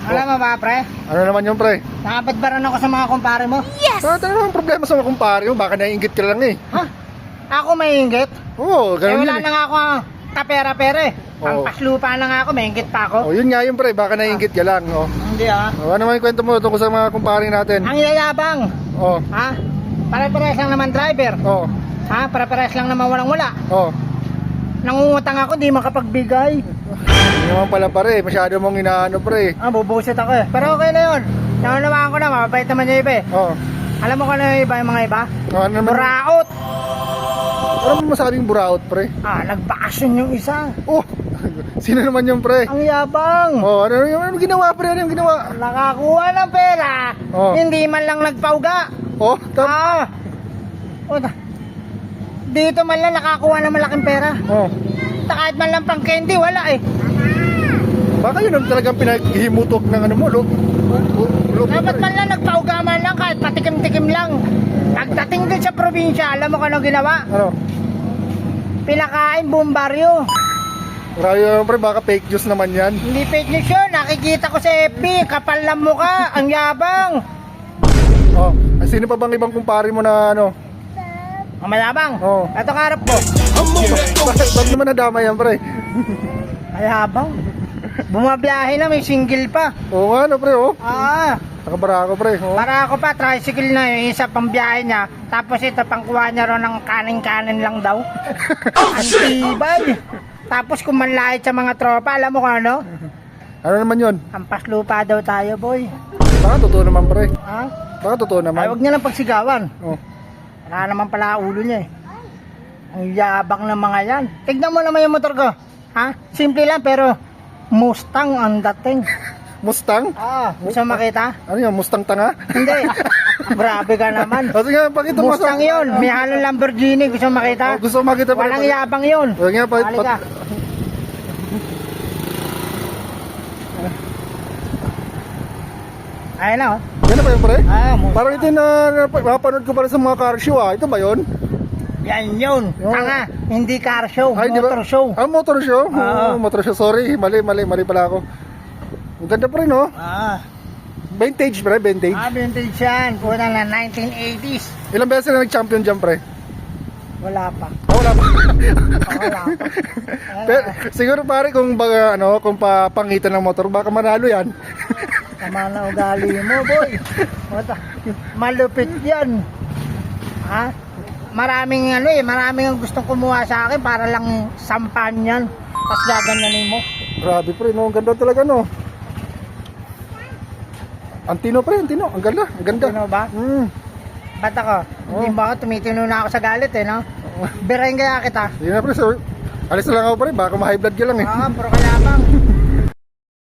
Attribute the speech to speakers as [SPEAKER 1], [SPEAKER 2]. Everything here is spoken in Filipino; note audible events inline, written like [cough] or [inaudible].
[SPEAKER 1] Alam mo ba, pre?
[SPEAKER 2] Ano naman yun, pre?
[SPEAKER 1] Nakapagbaran ako sa mga kumpare mo.
[SPEAKER 2] Yes! Ano naman problema sa mga kumpare mo? Baka naiingit ka lang eh.
[SPEAKER 1] Ha? Ako may inggit?
[SPEAKER 2] Oo,
[SPEAKER 1] Eh,
[SPEAKER 2] ganun
[SPEAKER 1] wala
[SPEAKER 2] yun
[SPEAKER 1] na
[SPEAKER 2] eh.
[SPEAKER 1] nga ako ah, kapera-pera eh.
[SPEAKER 2] Oo.
[SPEAKER 1] Pampaslupa na nga ako, may inggit pa ako.
[SPEAKER 2] Oh, yun nga yun, pre. Baka naiingit ka lang. Oh.
[SPEAKER 1] Hindi ah.
[SPEAKER 2] Oh, ano naman yung kwento mo tungkol sa mga kumpare natin?
[SPEAKER 1] Ang yayabang.
[SPEAKER 2] Oh,
[SPEAKER 1] Ha? Pare-pares lang naman driver.
[SPEAKER 2] oh,
[SPEAKER 1] Ha? Pare-pares lang naman walang wala.
[SPEAKER 2] oh.
[SPEAKER 1] Nangungutang ako, di makapagbigay.
[SPEAKER 2] Hindi naman pala, pre. Masyado mong inaano, pre.
[SPEAKER 1] Ah, bubusit ako eh. Pero okay na yun. Naunawaan ko na, mababait naman yung iba eh.
[SPEAKER 2] Oh.
[SPEAKER 1] Alam mo kung ano yung iba yung mga iba?
[SPEAKER 2] Oh, ano naman?
[SPEAKER 1] Buraot!
[SPEAKER 2] Ano naman masabing buraot, pre?
[SPEAKER 1] Ah, nagbakasyon yung isa.
[SPEAKER 2] Oh, [laughs] sino naman yung pre?
[SPEAKER 1] Ang yabang!
[SPEAKER 2] Oh, ano yung ano ginawa, pre? Ano yung ginawa?
[SPEAKER 1] Nakakuha ng pera,
[SPEAKER 2] Oh.
[SPEAKER 1] hindi man lang nagpauga.
[SPEAKER 2] Oh, tap.
[SPEAKER 1] Ah! O, ta- dito man lang nakakuha ng malaking pera.
[SPEAKER 2] Oh.
[SPEAKER 1] Ta- Kahit man lang pang candy, wala eh.
[SPEAKER 2] Baka yun ang talagang pinaghimutok ng ano mo, lo.
[SPEAKER 1] Dapat man lang nagpauga man lang kahit patikim-tikim lang. Pagdating din sa probinsya, alam mo kung ano ginawa?
[SPEAKER 2] Ano?
[SPEAKER 1] Pinakain buong baryo.
[SPEAKER 2] Marami naman, pre. Baka fake news naman yan.
[SPEAKER 1] Hindi fake news yun. Nakikita ko sa FB. Kapal ng mukha. Ang yabang.
[SPEAKER 2] Oh. Sino pa bang ibang kumpare mo na ano?
[SPEAKER 1] Ang mayabang.
[SPEAKER 2] Oh.
[SPEAKER 1] Ito karap ko.
[SPEAKER 2] Ba't naman nadama yan, pre?
[SPEAKER 1] Mayabang. Bumabiyahe na. May single pa.
[SPEAKER 2] Oo nga, ano, pre, oh.
[SPEAKER 1] Ah.
[SPEAKER 2] Nakabara ako, pre. Oh.
[SPEAKER 1] Para ako pa, tricycle na yung isa pang biyahe niya. Tapos ito, pangkuha niya ron ng kanin-kanin lang daw. [laughs] Ang tibay. Tapos kumanlait sa mga tropa, alam mo kung ano?
[SPEAKER 2] Ano naman yun?
[SPEAKER 1] Ampas lupa daw tayo, boy.
[SPEAKER 2] Baka totoo naman, pre.
[SPEAKER 1] Ha?
[SPEAKER 2] Baka totoo
[SPEAKER 1] Ay,
[SPEAKER 2] naman.
[SPEAKER 1] huwag niya lang pagsigawan.
[SPEAKER 2] Oh.
[SPEAKER 1] Wala naman pala ulo niya eh. Ang yabang ng mga yan. Tignan mo naman yung motor ko. Ha? Simple lang pero Mustang ang dating.
[SPEAKER 2] Mustang?
[SPEAKER 1] Ah, gusto mo makita?
[SPEAKER 2] Ano yun? Mustang tanga?
[SPEAKER 1] Hindi. [laughs] Grabe ka naman.
[SPEAKER 2] O sige, pakita mo
[SPEAKER 1] Mustang yun. May halong Lamborghini. Gusto mo makita?
[SPEAKER 2] Oh, gusto ko makita.
[SPEAKER 1] Walang yabang yun.
[SPEAKER 2] O nga, pa,
[SPEAKER 1] Halika.
[SPEAKER 2] pa,
[SPEAKER 1] Ayun na oh.
[SPEAKER 2] yan na ba yun, pre?
[SPEAKER 1] Ah.
[SPEAKER 2] Parang ito na napanood ko pala sa mga car show, ah. Ito ba yun?
[SPEAKER 1] Yan yun.
[SPEAKER 2] Oh.
[SPEAKER 1] Tanga. Hindi car show.
[SPEAKER 2] Ay,
[SPEAKER 1] motor show.
[SPEAKER 2] Ah, motor show?
[SPEAKER 1] Ah.
[SPEAKER 2] Oo, motor show. Sorry, mali, mali, mali pala ako. Ang ganda pa rin, oh.
[SPEAKER 1] Ah.
[SPEAKER 2] Vintage, pre, vintage.
[SPEAKER 1] Ah, vintage yan. Kuna na 1980s.
[SPEAKER 2] Ilang beses na nag-champion dyan, pre?
[SPEAKER 1] Wala pa.
[SPEAKER 2] Ah, wala pa. [laughs]
[SPEAKER 1] Ah, wala pa. [laughs]
[SPEAKER 2] Pero, siguro pare kung baga, ano, kung papangitan ng motor, baka manalo yan. [laughs]
[SPEAKER 1] Tama na ugali mo, boy. Malupit yan. Ha? Maraming ano eh, maraming ang gustong kumuha sa akin para lang sampan yan. Tapos gaganyanin mo.
[SPEAKER 2] Grabe, pre, no? Ang ganda talaga, no? Ang tino, pre, ang tino. Ang ganda, ang ganda.
[SPEAKER 1] Ano ba?
[SPEAKER 2] Mm.
[SPEAKER 1] Ba't ako? Hindi ba ako tumitino na ako sa galit eh, no? [laughs] Birahin kaya kita.
[SPEAKER 2] Hindi na, pre, so, alis na lang ako, pre. Baka ma-high blood ka lang, eh.
[SPEAKER 1] Ah, puro kalabang. [laughs]